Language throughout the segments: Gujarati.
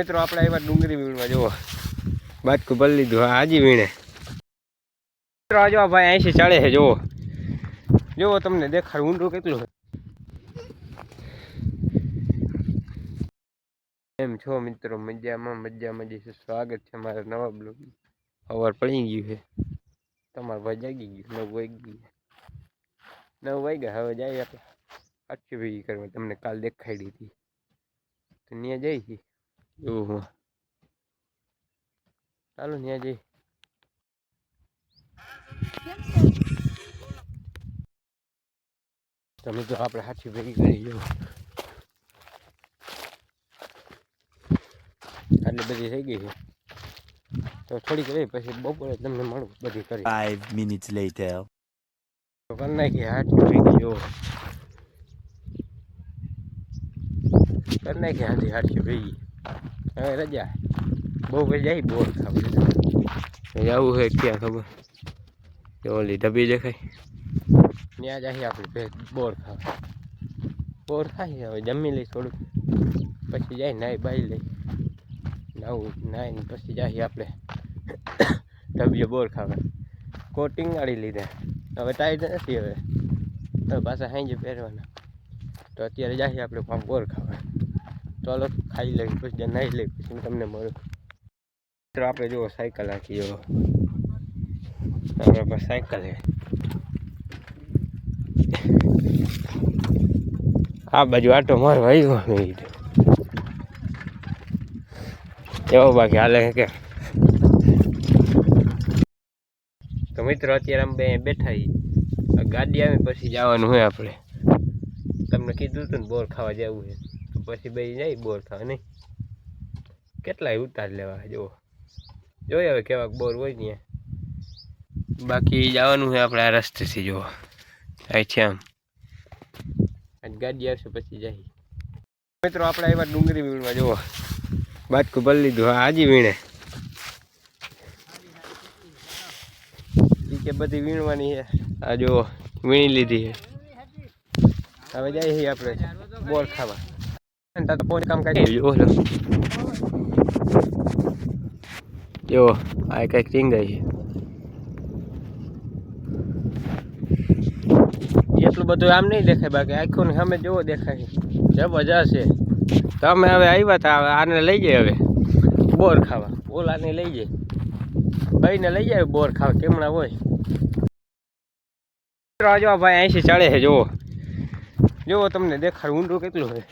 મિત્રો, આપણે આવ્યા ડુંગળી વીણવા, જુઓ. બાજકું ભરી લીધું, હા હાજી વીણે. મિત્રો આ જો આ ભાઈ અહીંથી ચાલે છે, જુઓ. જુઓ, તમને દેખાડ, ઊંડું કેટલું એમ છો, મિત્રો? મજામાં મજામાં છે. સ્વાગત છે મારા નવા બ્લોગ અવાર પડી ગયું છે. તમારું ભાઈ જાગી ગયું, નવ વાગી ગયું નવ વાગ્યા, હવે જાય આપણે. આટલી ભેગી કરવા, તમને કાલ દેખાડી હતી. તો ત્યાં જઈ છીએ. એવું ચાલો ત્યાં જઈ તમે તો આપણે હાથી ભેગી કરી જો આટલી બધી થઈ ગઈ છે. તો થોડીક રહી પછી બપોરે તમને મળું બધી કરી. Five minutes later. તો કરી નાખી હાથી ભેગી જો કરી નાખી હાથી હાથી ભેગી. હવે રજા. બહુ પછી જાય બોર ખાવા આવું છે ક્યાં ખબર. ઓલી ઢબી દેખાય. ત્યાં જાય આપણે ભેજ બોર ખાવા. બોર ખાઈ હવે જમી લઈ થોડુંક. પછી જાય નાઈ બાઈ લઈ. નાવું નાઈને પછી જાય આપણે ઢબીએ બોર ખાવા. કોટિંગ ગાડી લીધે. હવે ટાઈટ નથી હવે. હવે પાછા સાંજે પહેરવાના. તો અત્યારે જાય આપણે પાછું બોર ખાવા. ચાલો ખાઈ લઈ પછી નાઈ લઈ પછી તમને મળું. મિત્રો, આપણે જુઓ સાયકલ આખી, જુઓ. આપણા પાસે સાયકલ છે. આ બાજુ આટો મારો મેં કીધું એવો બાકી હાલે કે. તો મિત્રો, અત્યારે અમે બે બેઠા ગાડી આવે પછી જવાનું હોય આપણે. તમને કીધું હતું ને, બોર ખાવા જવું છે. પછી બે જાય, બોર ખાવા નહીં. કેટલાય ઉતાર લેવા, જુઓ. જોઈએ હવે કેવાક બોર હોય ને બાકી જવાનું છે આપણે આ રસ્તેથી, જુઓ. અહીંથી આમ. આજ ગાડી આવશે પછી જાય. મિત્રો, આપણે આવ્યા ડુંગળી વીણવા, જુઓ. બાટકું ભરી લીધું હાજી વીણે. કે બધી વીણવાની છે. આ જુઓ, વીણી લીધી છે. હવે જાય છીએ આપણે બોર ખાવા. અને તાર તો પોતે કામ કરી જુઓ લો જો આ કંઈક રીંગાઈ છે એટલું બધું આમ નહીં દેખાય બાકી આખું સામે જેવો દેખાય. જબરજસ્ત છે. તમે હવે આવ્યા હતા હવે આને લઈ જાય હવે. બોર ખાવા. ઓલાને લઈ જાય. ભાઈને લઈ જાય બોર ખાવા કેમણા હોય. મિત્રો આ જો આ ભાઈ અહીંથી ચડે છે જુઓ. જુઓ તમને દેખાડ ઊંડું કેટલું છે.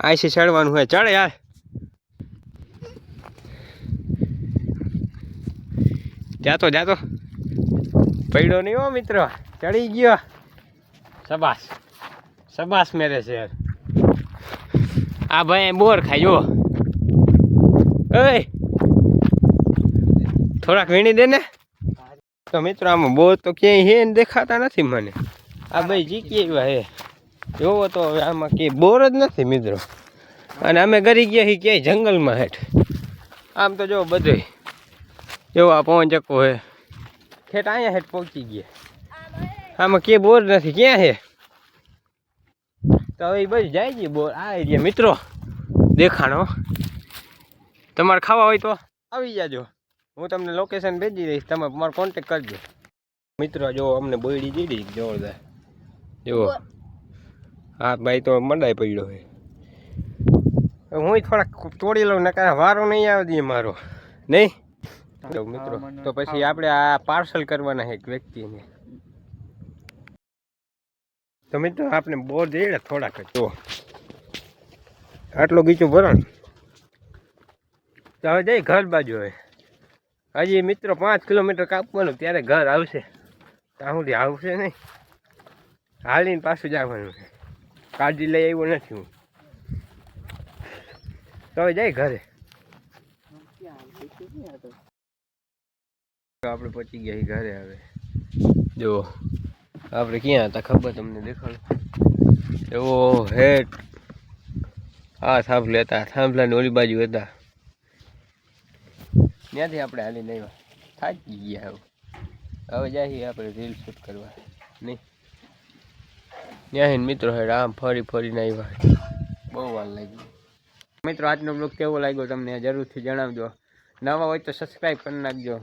અહીંથી ચડવાનું હોય. ચડે યાર. જાતો જાતો. પડ્યો નહીં હો, મિત્ર. ચડી ગયો. સબાસ સબાસ મેરે છે આ ભાઈ બોર ખાય, જો. થોડાક વીણી દે ને. તો મિત્રો, આમાં બોર તો ક્યાંય હે ને દેખાતા નથી મને. આ ભાઈ જીકી આવ્યા હે. જોવો તો હવે આમાં કે બોર જ નથી મિત્રો. અને અમે ગરી ગયા છીએ ક્યાંય જંગલમાં હેઠ. આમ તો જો બધે જો આ પવન ચક્કો હે. ઠેઠ અહીંયા હેઠ પહોંચી ગયા. આમાં કે બોર નથી, ક્યાં છે તો હવે બસ જાય છે બોર. આ એરિયા મિત્રો, દેખાણો. તમારે ખાવા હોય તો આવી જાજો. હું તમને લોકેશન ભેજી દઈશ, તમે મારો કોન્ટેક કરજો. મિત્રો, જો અમને બોયડી દીધી જોરદાર. જુઓ હા ભાઈ તો મંડાઈ પડ્યો છે હું થોડાક તોડી લઉં નકા વારો નહીં આવે દે મારો. નહીં? તો મિત્રો તો પછી આપણે આ પાર્સલ કરવાના છે એક વ્યક્તિને. તો મિત્રો આપણે બોર જઈએ થોડાક જ. આટલો ગીચું ભરો ને. તો હવે જઈ ઘર બાજુ હવે. હજી મિત્રો પાંચ કિલોમીટર કાપવાનું ત્યારે ઘર આવશે. ત્યાં સુધી આવશે નહીં. હાલીને પાછું જવાનું છે. કાળજી લઈ આવ્યો નથી હું. તો જાય ઘરે. આપણે પહોંચી ગયા ઘરે હવે. જો, આપણે ક્યાં હતા ખબર તમને દેખાડો? એવો હેઠ આ થાંભલે હતા, થાંભલાની ઓલી બાજુ હતા. ત્યાંથી આપણે હાલીને આવ્યા. થાકી ગયા હવે. હવે જાય આપણે રીલ શૂટ કરવા. નહીં. ત્યાં મિત્રો હેડ આમ ફરી ફરીને આવ્યા બહુ વાર લાગી મિત્રો, આજનો બ્લોગ કેવો લાગ્યો તમને જરૂરથી જણાવજો. નવા હોય તો સબસ્ક્રાઈબ કરી નાખજો.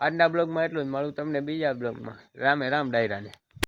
આજના બ્લોગમાં એટલું જ મળું તમને બીજા બ્લોગમાં રામે રામ ડાયરાને.